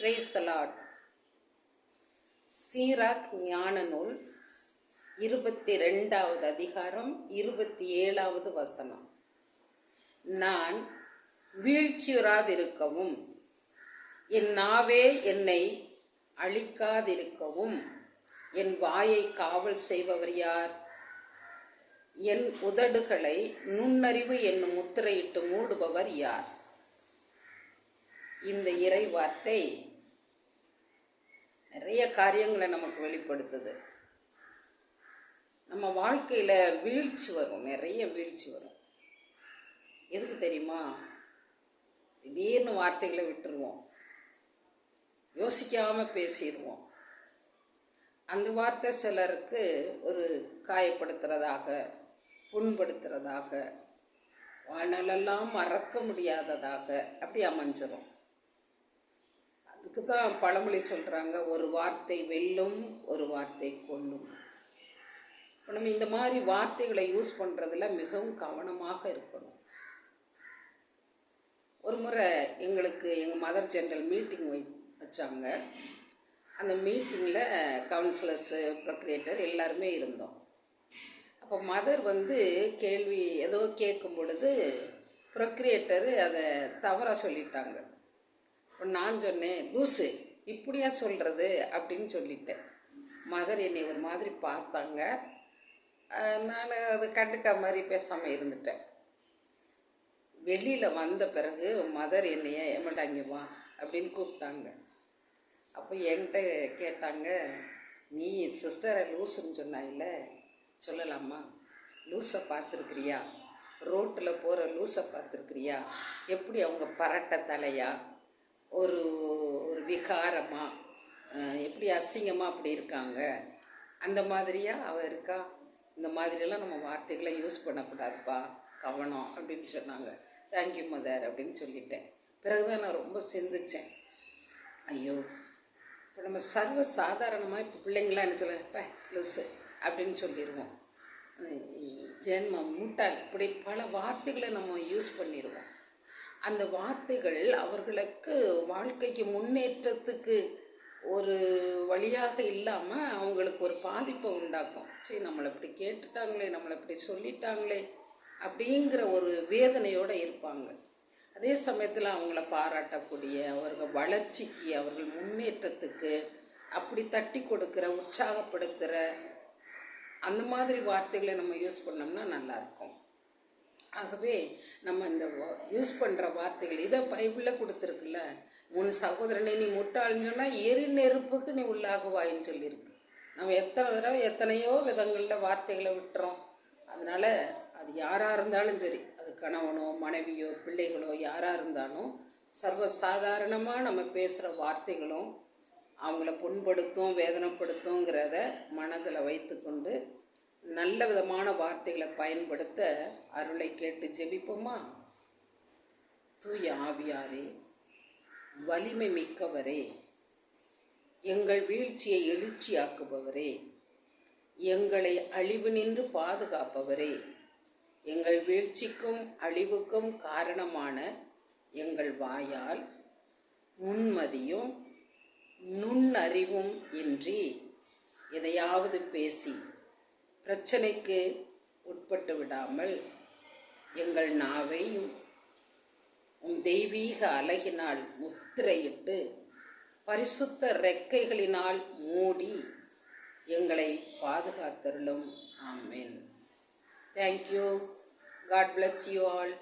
Brace த Lord Sirach ஞான நூல் இருபத்தி ரெண்டாவது அதிகாரம் இருபத்தி ஏழாவது வசனம். நான் வீழ்ச்சியுறாதிருக்கவும் என் நாவே என்னை அழிக்காதிருக்கவும் என் வாயை காவல் செய்பவர் யார்? என் உதடுகளை நுண்ணறிவு என்னும் முத்திரையிட்டு மூடுபவர் யார்? இந்த இறை வார்த்தை நிறைய காரியங்களை நமக்கு வெளிப்படுத்துது. நம்ம வாழ்க்கையில் வீழ்ச்சி வரும் நிறைய வீழ்ச்சி வரும். எதுக்கு தெரியுமா? திடீர்னு வார்த்தைகளை விட்டுருவோம். யோசிக்காமல் பேசிடுவோம். அந்த வார்த்தை சிலருக்கு ஒரு காயப்படுத்துறதாக புண்படுத்துறதாக வாழ்நாளெல்லாம் மறக்க முடியாததாக அப்படி அமைஞ்சிடும் அதுக்கு தான் பழமொழி சொல்கிறாங்க ஒரு வார்த்தை வெல்லும் ஒரு வார்த்தை கொல்லும். இப்போ நம்ம இந்த மாதிரி வார்த்தைகளை யூஸ் பண்ணுறதுல மிகவும் கவனமாக இருக்கணும். ஒரு முறை எங்களுக்கு எங்கள் மதர் ஜென்ரல் மீட்டிங் வை வச்சாங்க. அந்த மீட்டிங்கில் கவுன்சிலர்ஸு ப்ரொக்ரியேட்டர் எல்லாருமே இருந்தோம். அப்போ மதர் வந்து கேள்வி ஏதோ கேட்கும் பொழுது ப்ரொக்ரியேட்டரு அதை தவறாக சொல்லிட்டாங்க. நான் சொன்னேன் லூசு இப்படியா சொல்கிறது அப்படின்னு சொல்லிட்டேன். மதர் என்னை ஒரு மாதிரி பார்த்தாங்க. நான் அது கண்டுக்க மாதிரி பேசாமல் இருந்துட்டேன். வெளியில் வந்த பிறகு மதர் என்னைய ஏமாட்டாங்க வா அப்படின்னு கூப்பிட்டாங்க. அப்போ என்கிட்ட கேட்டாங்க நீ சிஸ்டரை லூசுன்னு சொன்னாயில்ல சொல்லலாமா? லூஸை பார்த்துருக்குறியா? ரோட்டில் போகிற லூஸை பார்த்துருக்குறியா? எப்படி அவங்க பரட்ட தலையா? ஒரு ஒரு விகாரமாக எப்படி அசிங்கமாக அப்படி இருக்காங்க அந்த மாதிரியா அவள் இருக்கா? இந்த மாதிரியெல்லாம் நம்ம வார்த்தைகளை யூஸ் பண்ணக்கூடாதுப்பா கவனம் அப்படின்னு சொன்னாங்க. தேங்க்யூ மதர் அப்படின்னு சொல்லிட்டேன். பிறகுதான் நான் ரொம்ப சிந்திச்சேன். ஐயோ இப்போ நம்ம சர்வ சாதாரணமாக இப்போ பிள்ளைங்களாம் என்ன சொல்ல லூஸு லூசு அப்படின்னு சொல்லிடுவோம் ஜென்மம் முட்டாள் இப்படி பல வார்த்தைகளை நம்ம யூஸ் பண்ணிடுவோம் அந்த வார்த்தைகள் அவர்களுக்கு வாழ்க்கைக்கு முன்னேற்றத்துக்கு ஒரு வழியாக இல்லாமல் அவங்களுக்கு ஒரு பாதிப்பை உண்டாக்கும். சரி நம்மளை இப்படி கேட்டுட்டாங்களே நம்மளை இப்படி சொல்லிட்டாங்களே அப்படிங்கிற ஒரு வேதனையோடு இருப்பாங்க. அதே சமயத்தில் அவங்கள பாராட்டக்கூடிய அவர்கள் வளர்ச்சிக்கு அவர்கள் முன்னேற்றத்துக்கு அப்படி தட்டி கொடுக்குற உற்சாகப்படுத்துகிற அந்த மாதிரி வார்த்தைகளை நம்ம யூஸ் பண்ணோம்னா நல்லாயிருக்கும் ஆகவே நம்ம இந்த யூஸ் பண்ணுற வார்த்தைகள் இதை பைபிளில் கொடுத்துருக்குல்ல? உன் சகோதரனை நீ முட்டாள்னு சொன்னால் எரி நெருப்புக்கு நீ உள்ளாகுவாயின்னு சொல்லியிருக்கு. நம்ம எத்தனை தடவை எத்தனையோ விதங்களில் வார்த்தைகளை விட்டுறோம். அதனால் அது யாராக இருந்தாலும் சரி அது கணவனோ மனைவியோ பிள்ளைகளோ யாராக இருந்தாலும் சர்வ சாதாரணமாக நம்ம பேசுகிற வார்த்தைகளும் அவங்கள புண்படுத்தும் வேதனைப்படுத்துங்கிறத மனதில் வைத்துக்கொண்டு நல்ல விதமான வார்த்தைகளை பயன்படுத்த அருளை கேட்டு ஜெபிப்போமா? தூய ஆவியாரே வலிமை மிக்கவரே எங்கள் வீழ்ச்சியை எழுச்சியாக்குபவரே எங்களை அழிவு நின்று பாதுகாப்பவரே எங்கள் வீழ்ச்சிக்கும் அழிவுக்கும் காரணமான எங்கள் வாயால் முன்மதியும் நுண்ணறிவும் இன்றி எதையாவது பேசி பிரச்சனைக்கு உட்பட்டு விடாமல் எங்கள் நாவையும் உம் தெய்வீக அலகினால் முத்திரையிட்டு பரிசுத்த ரெக்கைகளினால் மூடி எங்களை பாதுகாத்தருளும். ஆமேன். Thank you God bless you all